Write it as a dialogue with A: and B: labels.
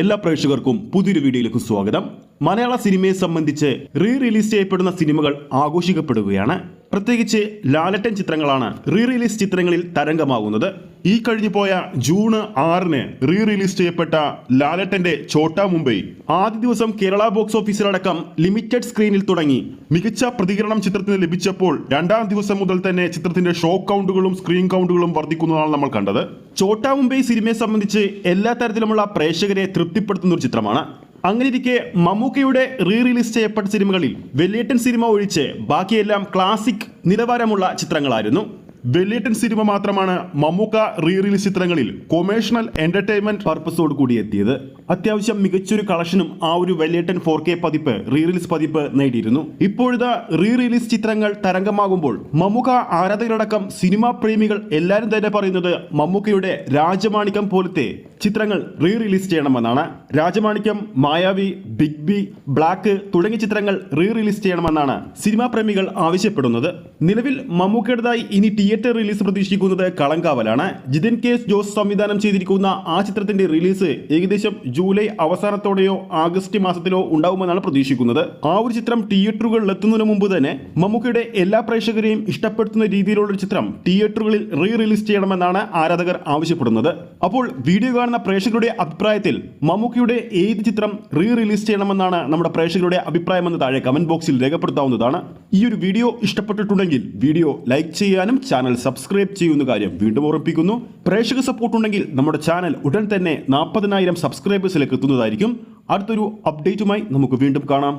A: എല്ലാ പ്രേക്ഷകർക്കും പുതിയൊരു വീഡിയോയിലേക്ക് സ്വാഗതം. മലയാള സിനിമയെ സംബന്ധിച്ച് റീ റിലീസ് ചെയ്യപ്പെടുന്ന സിനിമകൾ ആഘോഷിക്കപ്പെടുകയാണ്. പ്രത്യേകിച്ച് ലാലട്ടൻ ചിത്രങ്ങളാണ് റീ റിലീസ് ചിത്രങ്ങളിൽ തരംഗമാകുന്നത്. ഈ കഴിഞ്ഞു പോയ ജൂൺ ആറിന് റീ റിലീസ് ചെയ്യപ്പെട്ട ലാലട്ടന്റെ ചോട്ട മുംബൈ ആദ്യ ദിവസം കേരള ബോക്സ് ഓഫീസിലടക്കം ലിമിറ്റഡ് സ്ക്രീനിൽ തുടങ്ങി. മികച്ച പ്രതികരണം ചിത്രത്തിന് ലഭിച്ചപ്പോൾ രണ്ടാം ദിവസം മുതൽ തന്നെ ചിത്രത്തിന്റെ ഷോ കൗണ്ടുകളും സ്ക്രീൻ കൗണ്ടുകളും വർദ്ധിക്കുന്നതാണ് നമ്മൾ കണ്ടത്. ചോട്ട മുംബൈ സിനിമയെ സംബന്ധിച്ച് എല്ലാ തരത്തിലുമുള്ള പ്രേക്ഷകരെ തൃപ്തിപ്പെടുത്തുന്ന ഒരു ചിത്രമാണ്. അങ്ങനെയിരിക്കെ മമ്മൂക്കയുടെ റീ റിലീസ് ചെയ്യപ്പെട്ട സിനിമകളിൽ വെല്ലേട്ടൻ സിനിമ ഒഴിച്ച് ബാക്കിയെല്ലാം ക്ലാസിക് നിലവാരമുള്ള ചിത്രങ്ങളായിരുന്നു. വെല്ലേട്ടൻ സിനിമ മാത്രമാണ് മമ്മൂക്ക റീ റിലീസ് ചിത്രങ്ങളിൽ കൊമേഴ്ഷ്യൽ എന്റർടൈൻമെന്റ് പർപ്പസോട് കൂടി എത്തിയത്. അത്യാവശ്യം മികച്ചൊരു കളക്ഷനും ആ ഒരു വെല്ലേട്ടൻ ഫോർ കെ പതിപ്പ് റീ റിലീസ് പതിപ്പ് നേടിയിരുന്നു. ഇപ്പോഴത്തെ റീ റിലീസ് ചിത്രങ്ങൾ തരംഗമാകുമ്പോൾ മമ്മൂക്ക ആരാധകരടക്കം സിനിമാ പ്രേമികൾ എല്ലാവരും തന്നെ പറയുന്നത് മമ്മൂക്കയുടെ രാജമാണിക്യം പോലത്തെ ചിത്രങ്ങൾ റീ റിലീസ് ചെയ്യണമെന്നാണ്. Rajamanikyam Mayavi big B black തുടങ്ങിയ ചിത്രങ്ങൾ റീ റിലീസ് ചെയ്യണമെന്നാണ് സിനിമാ പ്രേമികൾ ആവശ്യപ്പെടുന്നത്. നിലവിൽ മമ്മൂക്കയുടേതായി ഇനി തിയേറ്റർ റിലീസ് പ്രതീക്ഷിക്കുന്നത് കളങ്കാവലാണ്. ജിതിൻ കെ ജോസ് സംവിധാനം ചെയ്തിരിക്കുന്ന ആ ചിത്രത്തിന്റെ റിലീസ് ഏകദേശം ജൂലൈ അവസാനത്തോടെയോ ആഗസ്റ്റ് മാസത്തിലോ ഉണ്ടാവുമെന്നാണ് പ്രതീക്ഷിക്കുന്നത്. ആ ഒരു ചിത്രം തിയേറ്ററുകളിൽ എത്തുന്നതിന് മുമ്പ് തന്നെ മമ്മൂക്കയുടെ എല്ലാ പ്രേക്ഷകരെയും ഇഷ്ടപ്പെടുത്തുന്ന രീതിയിലുള്ള ചിത്രം തിയേറ്ററുകളിൽ റീ റിലീസ് ചെയ്യണമെന്നാണ് ആരാധകർ ആവശ്യപ്പെടുന്നത്. അപ്പോൾ വീഡിയോ കാണുന്ന പ്രേക്ഷകരുടെ അഭിപ്രായത്തിൽ മമ്മൂക്കയുടെ ഏത് ചിത്രം റീ റിലീസ് ചെയ്യണമെന്നാണ് നമ്മുടെ പ്രേക്ഷകരുടെ അഭിപ്രായമെന്ന് താഴെ കമന്റ് ബോക്സിൽ രേഖപ്പെടുത്താവുന്നതാണ്. ഈ ഒരു വീഡിയോ ഇഷ്ടപ്പെട്ടിട്ടുണ്ടെങ്കിൽ വീഡിയോ ലൈക്ക് ചെയ്യാനും ചാനൽ സബ്സ്ക്രൈബ് ചെയ്യുന്ന കാര്യം വീണ്ടും ഓർമ്മിപ്പിക്കുന്നു പ്രേക്ഷക സപ്പോർട്ട് ഉണ്ടെങ്കിൽ നമ്മുടെ ചാനൽ ഉടൻ തന്നെ നാൽപ്പതിനായിരം സബ്സ്ക്രൈബേഴ്സിലേക്ക് എത്തുന്നതായിരിക്കും. അടുത്തൊരു അപ്ഡേറ്റുമായി നമുക്ക് വീണ്ടും കാണാം.